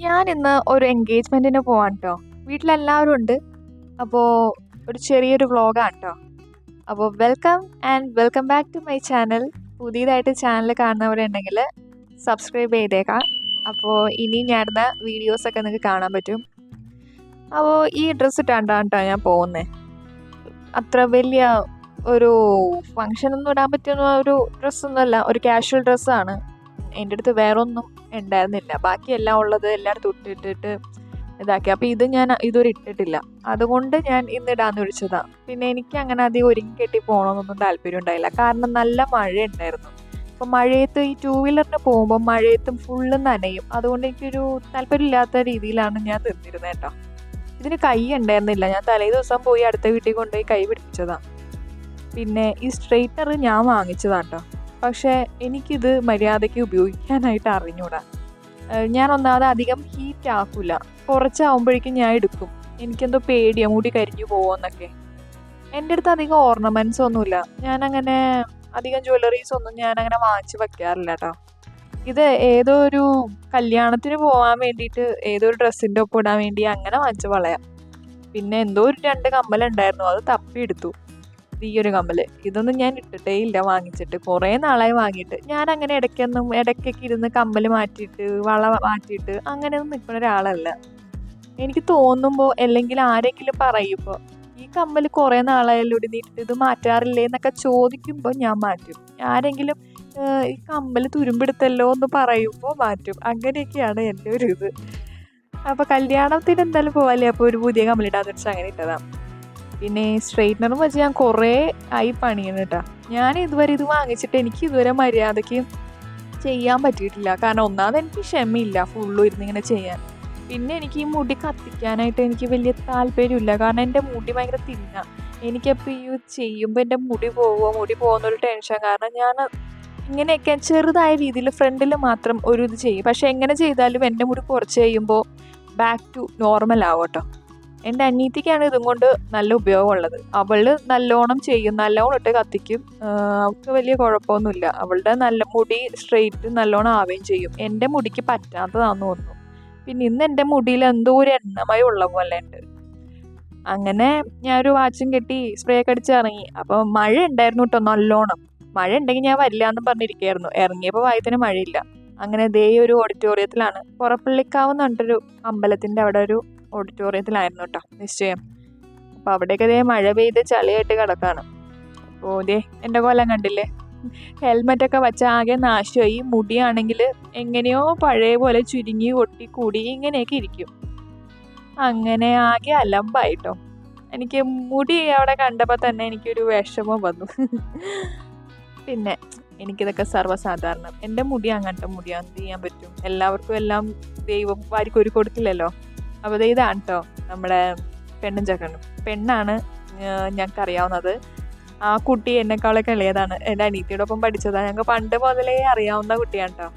ഞാൻ ഇന്ന് ഒരു എൻഗേജ്മെന്റിന് പോവാണ് കേട്ടോ വീട്ടിലെല്ലാവരും ഉണ്ട്. അപ്പോ ഒരു ചെറിയൊരു വ്ളോഗാണ് കേട്ടോ അപ്പോൾ welcome and welcome back to my channel പുതിയതായിട്ട് ചാനൽ കാണുന്നവരുണ്ടെങ്കിൽ സബ്സ്ക്രൈബ് ചെയ്തേക്കാം. അപ്പോൾ ഇനി ഞാനിടുന്ന വീഡിയോസൊക്കെ നിങ്ങൾക്ക് കാണാൻ പറ്റും. അപ്പോൾ ഈ ഡ്രസ്സ് ഇട്ടാണ്ടാണ് കേട്ടോ ഞാൻ പോകുന്നത് അത്ര വലിയ ഒരു ഫങ്ഷനൊന്നും ഇടാൻ പറ്റുന്ന ഒരു ഡ്രസ്സൊന്നുമല്ല ഒരു കാഷ്വൽ ഡ്രസ്സാണ് എന്റെ അടുത്ത് വേറെ ഒന്നും ഉണ്ടായിരുന്നില്ല. ബാക്കി എല്ലാം ഉള്ളത് എല്ലായിടത്തും ഇട്ടിട്ടിട്ട് ഇതാക്കി. അപ്പോൾ ഇത് ഞാൻ ഇതുവരെ ഇട്ടിട്ടില്ല. അതുകൊണ്ട് ഞാൻ ഇന്ന് ഇടാന്ന് വിളിച്ചതാണ് പിന്നെ എനിക്ക് അങ്ങനെ അധികം ഒരുങ്ങി കെട്ടി പോകണമെന്നൊന്നും താല്പര്യം ഉണ്ടായില്ല. കാരണം നല്ല മഴ ഉണ്ടായിരുന്നു അപ്പോൾ മഴയത്ത് ഈ ടൂ വീലറിന് പോകുമ്പോൾ മഴയത്തും ഫുള്ള് നനയും. അതുകൊണ്ട് എനിക്കൊരു താല്പര്യമില്ലാത്ത രീതിയിലാണ് ഞാൻ തീർന്നിരുന്നത് കേട്ടോ. ഇതിന് കൈ ഉണ്ടായിരുന്നില്ല. ഞാൻ തലേ ദിവസം പോയി അടുത്ത വീട്ടിൽ കൊണ്ടുപോയി കൈ പിടിപ്പിച്ചതാണ് പിന്നെ ഈ സ്ട്രെയിറ്റർ ഞാൻ വാങ്ങിച്ചതാണ് കേട്ടോ. പക്ഷേ എനിക്കിത് മര്യാദയ്ക്ക് ഉപയോഗിക്കാനായിട്ട് അറിഞ്ഞൂടാ. ഞാൻ ഒന്നാമത് അധികം ഹീറ്റ് ആക്കില്ല കുറച്ചാവുമ്പോഴേക്കും ഞാൻ എടുക്കും. എനിക്കെന്തോ പേടിയാ മുടി കരിഞ്ഞു പോകുമെന്നൊക്കെ എന്റെ അടുത്ത് അധികം ഓർണമെന്റ്സ് ഒന്നുമില്ല. ഞാനങ്ങനെ അധികം ജ്വല്ലറീസ് ഒന്നും ഞാനങ്ങനെ വാങ്ങിച്ച് വെക്കാറില്ല കേട്ടോ ഇത് ഏതോ ഒരു കല്യാണത്തിന് പോകാൻ വേണ്ടിയിട്ട് ഏതോ ഒരു ഡ്രസ്സിന്റെ ഒപ്പം ഇടാൻ വേണ്ടി അങ്ങനെ വാങ്ങിച്ച് വളയാം പിന്നെ എന്തോ ഒരു രണ്ട് കമ്മലുണ്ടായിരുന്നു അത് തപ്പിയെടുത്തു. ഈ ഒരു കമ്മൽ. ഇതൊന്നും ഞാൻ ഇട്ടിട്ടേ ഇല്ല വാങ്ങിച്ചിട്ട്. കുറേ നാളായി വാങ്ങിയിട്ട്. ഞാൻ അങ്ങനെ ഇടയ്ക്കൊന്നും ഇടയ്ക്കൊക്കെ ഇരുന്ന് കമ്മൽ മാറ്റിയിട്ട് വള മാറ്റിയിട്ട് അങ്ങനെയൊന്നും നിൽക്കുന്ന ഒരാളല്ല. എനിക്ക് തോന്നുമ്പോൾ അല്ലെങ്കിൽ ആരെങ്കിലും പറയുമ്പോൾ ഈ കമ്മൽ കുറേ നാളായല്ലോ ഇവിടെ നീട്ടിട്ട് ഇത് മാറ്റാറില്ലേ? എന്നൊക്കെ ചോദിക്കുമ്പോൾ ഞാൻ മാറ്റും. ആരെങ്കിലും ഈ കമ്മൽ തുരുമ്പെടുത്തല്ലോ എന്ന് പറയുമ്പോൾ മാറ്റും. അങ്ങനെയൊക്കെയാണ് എന്റെ ഒരു ഇത്. അപ്പോൾ കല്യാണത്തിന് എന്തായാലും പോവാല്ലേ? അപ്പോൾ ഒരു പുതിയ കമ്മലിടാന്ന് വെച്ചാൽ അങ്ങനെ ഇട്ടതാണ് പിന്നെ സ്ട്രെയിറ്റ്നറും വെച്ച് ഞാൻ കുറേ ആയി പണിയണം കേട്ടോ ഞാൻ ഇതുവരെ ഇത് വാങ്ങിച്ചിട്ട് എനിക്ക് ഇതുവരെ മര്യാദയ്ക്ക് ചെയ്യാൻ പറ്റിയിട്ടില്ല. കാരണം ഒന്നാമത് എനിക്ക് ക്ഷമയില്ല ഫുള്ളും ഇരുന്നിങ്ങനെ ചെയ്യാൻ. പിന്നെ എനിക്ക് ഈ മുടി കത്തിക്കാനായിട്ട് എനിക്ക് വലിയ താല്പര്യമില്ല. കാരണം എന്റെ മുടി ഭയങ്കര തിന്ന. എനിക്കപ്പോൾ ഈ ചെയ്യുമ്പോൾ എന്റെ മുടി പോവുമോ മുടി പോകുന്നൊരു ടെൻഷൻ കാരണം ഞാൻ ഇങ്ങനെയൊക്കെ ചെറുതായ രീതിയിൽ ഫ്രണ്ടിൽ മാത്രം ഒരു ഇത് ചെയ്യും. പക്ഷേ എങ്ങനെ ചെയ്താലും എന്റെ മുടി കുറച്ച് കഴിയുമ്പോൾ ബാക്ക് ടു നോർമൽ ആവും കേട്ടോ എന്റെ അനിയത്തിക്കാണ് ഇതും കൊണ്ട് നല്ല ഉപയോഗമുള്ളത്. അവൾ നല്ലോണം ചെയ്യും നല്ലോണം ഇട്ട് കത്തിക്കും. അവൾക്ക് വലിയ കുഴപ്പമൊന്നുമില്ല. അവളുടെ നല്ല മുടി സ്ട്രെയിറ്റ് നല്ലോണം ആവുകയും ചെയ്യും. എന്റെ മുടിക്ക് പറ്റാത്തതാണെന്ന് തോന്നുന്നു. പിന്നെ ഇന്ന് എന്റെ മുടിയിൽ എന്തോ ഒരു എണ്ണമയം ഉള്ള പോലെ ഉണ്ട്. അങ്ങനെ ഞാനൊരു വാച്ചും കെട്ടി സ്പ്രേ ഒക്കെ അടിച്ച് ഇറങ്ങി. അപ്പോൾ മഴ ഉണ്ടായിരുന്നു കേട്ടോ നല്ലോണം. മഴ ഉണ്ടെങ്കിൽ ഞാൻ വരില്ല എന്ന് പറഞ്ഞിരിക്കുകയായിരുന്നു. ഇറങ്ങിയപ്പോൾ വായത്തിന് മഴയില്ല. അങ്ങനെ ദേ ഒരു ഓഡിറ്റോറിയത്തിലാണ് പുറപ്പള്ളിക്കാവ് എന്ന് പറഞ്ഞിട്ടൊരു അമ്പലത്തിന്റെ അവിടെ ഒരു ഓഡിറ്റോറിയത്തിലായിരുന്നു കേട്ടോ നിശ്ചയം. അപ്പോൾ അവിടെയൊക്കെ ഇതേ മഴ പെയ്ത് ചളിയായിട്ട് കിടക്കാണ്. അപ്പോൾ ദേ എന്റെ കൊല്ലം കണ്ടില്ലേ? ഹെൽമെറ്റൊക്കെ വെച്ച ആകെ നാശമായി. മുടിയാണെങ്കിൽ എങ്ങനെയോ പഴയ പോലെ ചുരുങ്ങി ഒട്ടി കൂടി ഇങ്ങനെയൊക്കെ ഇരിക്കും. അങ്ങനെ ആകെ അലമ്പായിട്ടോ എനിക്ക് മുടി അവിടെ കണ്ടപ്പോൾ തന്നെ എനിക്കൊരു വിഷമം വന്നു. പിന്നെ എനിക്കിതൊക്കെ സർവസാധാരണം. എന്റെ മുടി അങ്ങനത്തെ മുടിയാണ് എന്ത് ചെയ്യാൻ പറ്റും? എല്ലാവർക്കും എല്ലാം ദൈവം വാരിക്കൊരു കൊടുക്കില്ലല്ലോ അപ്പോൾ ഇതാണ് കേട്ടോ നമ്മുടെ പെണ്ണും ചക്കണ്ണും പെണ്ണാണ് ഞങ്ങൾക്ക് അറിയാവുന്നത് ആ കുട്ടി എന്നെക്കാളൊക്കെ ഇളയതാണ്. എന്റെ അനീത്തിയുടെ ഒപ്പം പഠിച്ചതാണ് ഞങ്ങൾക്ക് പണ്ട് മുതലേ അറിയാവുന്ന കുട്ടിയാണ് കേട്ടോ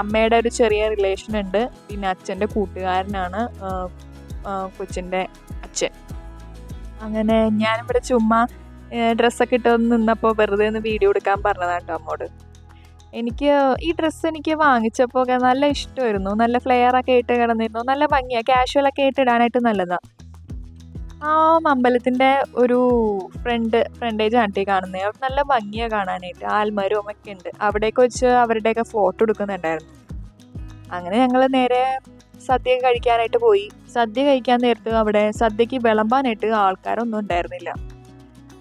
അമ്മയുടെ ഒരു ചെറിയ റിലേഷൻ ഉണ്ട്. പിന്നെ അച്ഛന്റെ കൂട്ടുകാരനാണ് കൊച്ചിന്റെ അച്ഛൻ. അങ്ങനെ ഞാനിവിടെ ചുമ്മാ ഡ്രസ്സൊക്കെ ഇട്ട് നിന്നപ്പോൾ വെറുതെ ഒന്ന് വീഡിയോ എടുക്കാൻ പറഞ്ഞതാണ് കേട്ടോ അമ്മോട്. എനിക്ക് ഈ ഡ്രസ്സ് എനിക്ക് വാങ്ങിച്ചപ്പോൾ നല്ല ഇഷ്ടമായിരുന്നു. നല്ല ഫ്ലെയർ ഒക്കെ ഇട്ട് കിടന്നിരുന്നു. നല്ല ഭംഗിയാണ് കാഷ്വൽ ഒക്കെ ഇട്ട് ഇടാനായിട്ട് നല്ലതാണ് ആ അമ്പലത്തിന്റെ ഒരു ഫ്രണ്ട് ഫ്രണ്ടേജ് ആണ്ടി കാണുന്നത് അവിടെ നല്ല ഭംഗിയാണ് കാണാനായിട്ട്. ആൽമരവും ഒക്കെ ഉണ്ട്. അവിടേക്ക് വെച്ച് അവരുടെയൊക്കെ ഫോട്ടോ എടുക്കുന്നുണ്ടായിരുന്നു. അങ്ങനെ ഞങ്ങൾ നേരെ സദ്യ കഴിക്കാനായിട്ട് പോയി. സദ്യ കഴിക്കാൻ നേരത്ത് അവിടെ സദ്യക്ക് വിളമ്പാനായിട്ട് ആൾക്കാരൊന്നും ഉണ്ടായിരുന്നില്ല.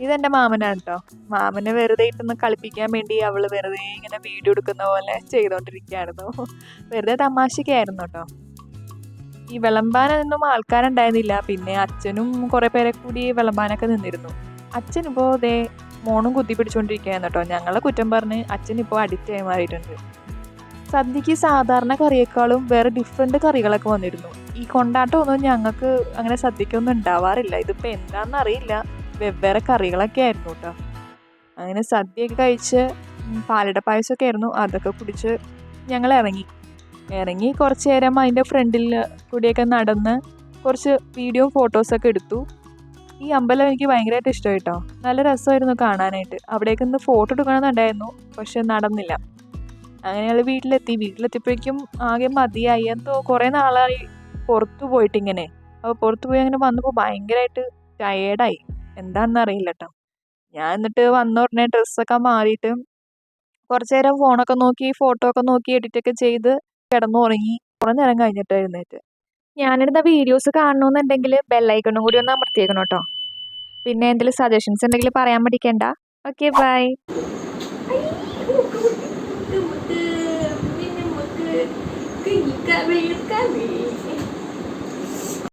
ഇതെന്റെ മാമനാണ് കേട്ടോ മാമനെ വെറുതെ ഇട്ടൊന്ന് കളിപ്പിക്കാൻ വേണ്ടി അവൾ വെറുതെ ഇങ്ങനെ വീഡിയോ എടുക്കുന്ന പോലെ ചെയ്തുകൊണ്ടിരിക്കുകയായിരുന്നു വെറുതെ തമാശക്കായിരുന്നു കേട്ടോ ഈ വിളമ്പാനൊന്നും ആൾക്കാരുണ്ടായിരുന്നില്ല. പിന്നെ അച്ഛനും കുറേ പേരെ കൂടി വിളമ്പാനൊക്കെ നിന്നിരുന്നു. അച്ഛൻ ഇപ്പോ ദേ മോണും കുത്തി പിടിച്ചുകൊണ്ടിരിക്കുകയായിരുന്നു കേട്ടോ ഞങ്ങളെ കുറ്റം പറഞ്ഞ് അച്ഛൻ ഇപ്പോൾ അഡിക്റ്റ് ആയി മാറിയിട്ടുണ്ട്. സദ്യക്ക് സാധാരണ കറിയേക്കാളും വേറെ ഡിഫറെന്റ് കറികളൊക്കെ വന്നിരുന്നു. ഈ കൊണ്ടാട്ടമൊന്നും ഞങ്ങൾക്ക് അങ്ങനെ സദ്യക്കൊന്നും ഉണ്ടാവാറില്ല. ഇതിപ്പോൾ എന്താണെന്ന് അറിയില്ല വെവ്വേറെ കറികളൊക്കെ ആയിരുന്നു കേട്ടോ അങ്ങനെ സദ്യയൊക്കെ കഴിച്ച് പാലട പായസമൊക്കെ ആയിരുന്നു. അതൊക്കെ കുടിച്ച് ഞങ്ങൾ ഇറങ്ങി. ഇറങ്ങി കുറച്ച് നേരം അതിന്റെ ഫ്രണ്ടിൽ കൂടിയൊക്കെ നടന്ന് കുറച്ച് വീഡിയോ ഫോട്ടോസൊക്കെ എടുത്തു. ഈ അമ്പലം എനിക്ക് ഭയങ്കരമായിട്ട് ഇഷ്ടമായി കേട്ടോ നല്ല രസമായിരുന്നു കാണാനായിട്ട്. അവിടേക്ക് ഒന്ന് ഫോട്ടോ എടുക്കണമെന്നുണ്ടായിരുന്നു പക്ഷെ നടന്നില്ല. അങ്ങനെ ഞങ്ങൾ വീട്ടിലെത്തി. വീട്ടിലെത്തിയപ്പോഴേക്കും ആകെ മതിയായി. എന്തോ കുറേ നാളായി പുറത്തു പോയിട്ട് ഇങ്ങനെ അപ്പോൾ പുറത്തു പോയി അങ്ങനെ വന്നപ്പോൾ ഭയങ്കരമായിട്ട് ടയേർഡായി എന്താണെന്ന് അറിയില്ല കേട്ടോ ഞാൻ എന്നിട്ട് വന്ന ഉടനെ ഡ്രസ്സൊക്കെ മാറിയിട്ട് കുറച്ച് നേരം ഫോണൊക്കെ നോക്കി ഫോട്ടോ ഒക്കെ നോക്കി എഡിറ്റൊക്കെ ചെയ്ത് കിടന്നു ഉറങ്ങി കുറേ നേരം കഴിഞ്ഞിട്ട് എഴുന്നേറ്റ് ഞാനിടുന്ന വീഡിയോസ് കാണണമെന്നുണ്ടെങ്കിൽ ബെല്ലൈക്കണും കൂടി ഒന്ന് അമർത്തിയേക്കണം കേട്ടോ പിന്നെ എന്തെങ്കിലും സജഷൻസ് ഉണ്ടെങ്കിൽ പറയാൻ പഠിക്കണ്ട ഓക്കെ ബൈ മുത്ത് മുത്ത് പിന്നെ മുത്ത് കുഞ്ഞിക്കാവേ